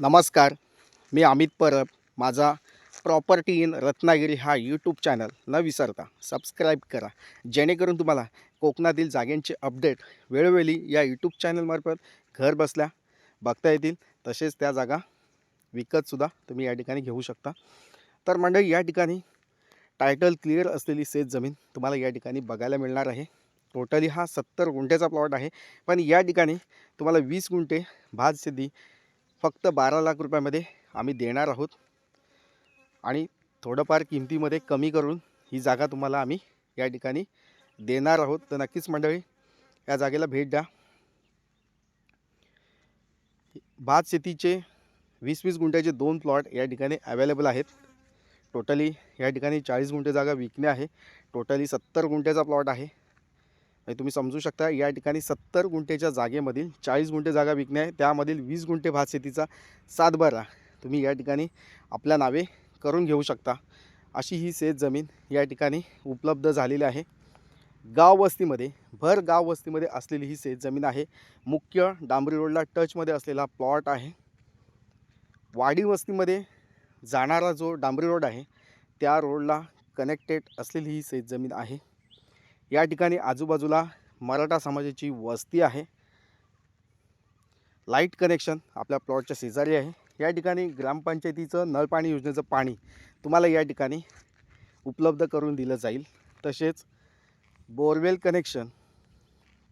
नमस्कार मी अमित परब. माझा property in Ratnagiri हा यूट्यूब चॅनल न विसरता सबस्क्राईब करा. जेणेकरून तुम्हाला कोकणातील जागेंचे अपडेट वेळोवेळी या यूट्यूब चॅनलमार्फत घर बसल्या बघता येतील. तसेच त्या जागा विकतसुद्धा तुम्ही या ठिकाणी घेऊ शकता. तर मंडळी या ठिकाणी टायटल क्लिअर असलेली सेज जमीन तुम्हाला या ठिकाणी बघायला मिळणार आहे. टोटली हा सत्तर गुंठेचा प्लॉट आहे. पण या ठिकाणी तुम्हाला वीस गुंठे भात शेती फक्त बारा लाख रुपयामध्ये आम्ही देणार आहोत. आणि थोडंफार किमतीमध्ये कमी करून ही जागा तुम्हाला आम्ही या ठिकाणी देणार आहोत. तर नक्कीच मंडळी या जागेला भेट द्या. भात शेतीचे वीस वीस गुंठ्याचे दोन प्लॉट या ठिकाणी अवेलेबल आहेत. टोटली या ठिकाणी चाळीस गुंठे जागा विकणे आहे. टोटली सत्तर गुंठ्याचा प्लॉट आहे. म्हणजे तुम्ही समजू शकता या ठिकाणी सत्तर गुंठेच्या जागेमधील चाळीस गुंठे जागा विकणे आहे त्यामधील वीस गुंठे भात शेतीचा सातबारा तुम्ही या ठिकाणी आपल्या नावे करून घेऊ शकता. अशी ही शेत जमीन या ठिकाणी उपलब्ध झालेली आहे. गाव वस्तीमध्ये भर गाव वस्तीमध्ये असलेली ही शेत जमीन आहे. मुख्य डांबरी रोडला टचमध्ये असलेला प्लॉट आहे. वाडी वस्तीमध्ये जाणारा जो डांबरी रोड आहे त्या रोडला कनेक्टेड असलेली ही शेत जमीन आहे. या ठिकाणी आजूबाजूला मराठा समाजाची वस्ती आहे. लाइट कनेक्शन आपल्या प्लॉटच्या शेजारी आहे. या ठिकाणी ग्रामपंचायतीचं नळपाणी योजनेचं पाणी तुम्हाला या ठिकाणी उपलब्ध करून दिलं जाईल. तसेच बोरवेल कनेक्शन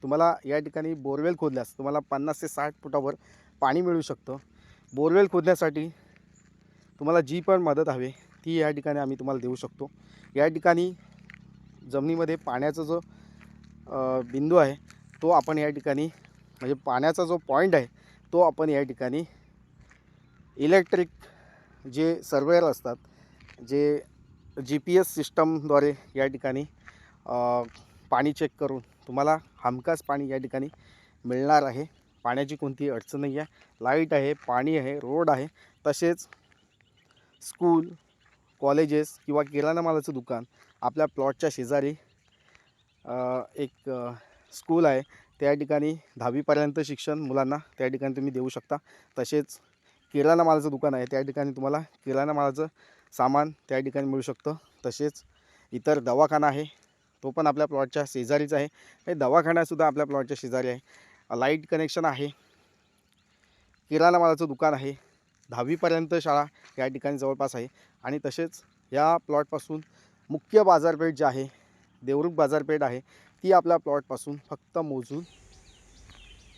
तुम्हाला या ठिकाणी बोरवेल खोदल्यास तुम्हाला पन्नास ते साठ फुटावर पाणी मिळू शकतं. बोरवेल खोदण्यासाठी तुम्हाला जी पण मदत हवी ती या ठिकाणी आम्ही तुम्हाला देऊ शकतो. या ठिकाणी जमिनीमध्ये पाण्याचा जो बिंदू आहे तो आपण या ठिकाणी म्हणजे पाण्याचा जो पॉईंट आहे तो आपण या ठिकाणी इलेक्ट्रिक जे सर्वेअर असतात जे जी पी एस सिस्टमद्वारे या ठिकाणी पाणी चेक करून तुम्हाला हमखास पाणी या ठिकाणी मिळणार आहे. पाण्याची कोणतीही अडचण नाही आहे. लाइट आहे पाणी आहे रोड आहे. तसेच स्कूल कॉलेजेस किंवा किराणा मालाचं दुकान आपल्या प्लॉटच्या शेजारी एक स्कूल आहे. त्या ठिकाणी दहावीपर्यंत शिक्षण मुलांना त्या ठिकाणी तुम्ही देऊ शकता. तसेच किराणा मालाचं दुकान आहे. त्या ठिकाणी तुम्हाला किराणा मालाचं सामान त्या ठिकाणी मिळू शकतं. तसेच इतर दवाखाना आहे. तो पण आपल्या प्लॉटच्या शेजारीच आहे. हे दवाखानासुद्धा आपल्या प्लॉटच्या शेजारी आहे. लाइट कनेक्शन आहे. किराणा मालाचं दुकान आहे. दहावीपर्यंत शाळा या ठिकाणी जवळपास आहे. आणि तसेच या प्लॉटपासून मुख्य बाजारपेठ जी आहे देवरुख बाजारपेठ आहे ती आपल्या प्लॉटपासून फक्त मोजून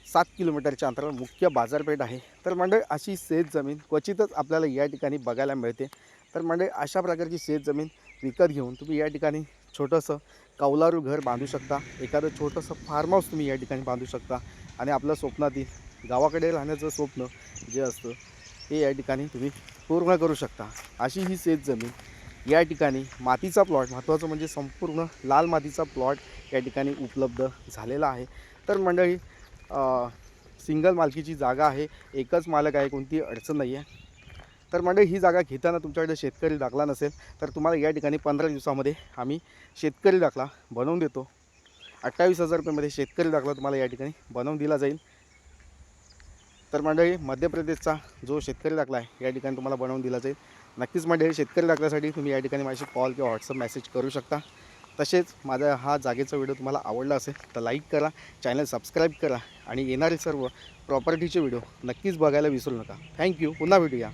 सात किलोमीटरच्या अंतरावर मुख्य बाजारपेठ आहे. तर मंडळी अशी शेत जमीन क्वचितच आपल्याला या ठिकाणी बघायला मिळते. तर मंडळी अशा प्रकारची शेत जमीन विकत घेऊन तुम्ही या ठिकाणी छोटंसं कौलारू घर बांधू शकता. एखादं छोटंसं फार्म हाऊस तुम्ही या ठिकाणी बांधू शकता. आणि आपलं स्वप्नातील गावाकडे राहण्याचं स्वप्न जे असतं ते या ठिकाणी तुम्ही पूर्ण करू शकता. अशी ही शेत जमीन या ठिकाणी मातीचा प्लॉट महत्त्वाचं म्हणजे संपूर्ण लाल मातीचा प्लॉट या ठिकाणी उपलब्ध झालेला आहे. तर मंडळी सिंगल मालकीची जागा आहे एकच मालक आहे कोणती अडचण नाही आहे तर मंडळी ही जागा घेताना तुमच्याकडे शेतकरी दाखला नसेल तर तुम्हाला या ठिकाणी पंधरा दिवसामध्ये आम्ही शेतकरी दाखला बनवून देतो. अठ्ठावीस हजार रुपयामध्ये शेतकरी दाखला तुम्हाला या ठिकाणी बनवून दिला जाईल. तर मंडळी मध्य प्रदेशचा जो शेतकरी दाखला आहे या ठिकाणी तुम्हाला बनवून दिला जाईल. नक्कीच मंडळी शेतकरी दाखल्यासाठी तुम्ही या ठिकाणी माझी कॉल किंवा व्हॉट्सअप मेसेज करू शकता. तसेच माझा हा जागेचा व्हिडिओ तुम्हाला आवडला असेल तर लाईक करा चॅनल सबस्क्राईब करा आणि येणारे सर्व प्रॉपर्टीचे व्हिडिओ नक्कीच बघायला विसरू नका. थँक्यू पुन्हा भेटूया.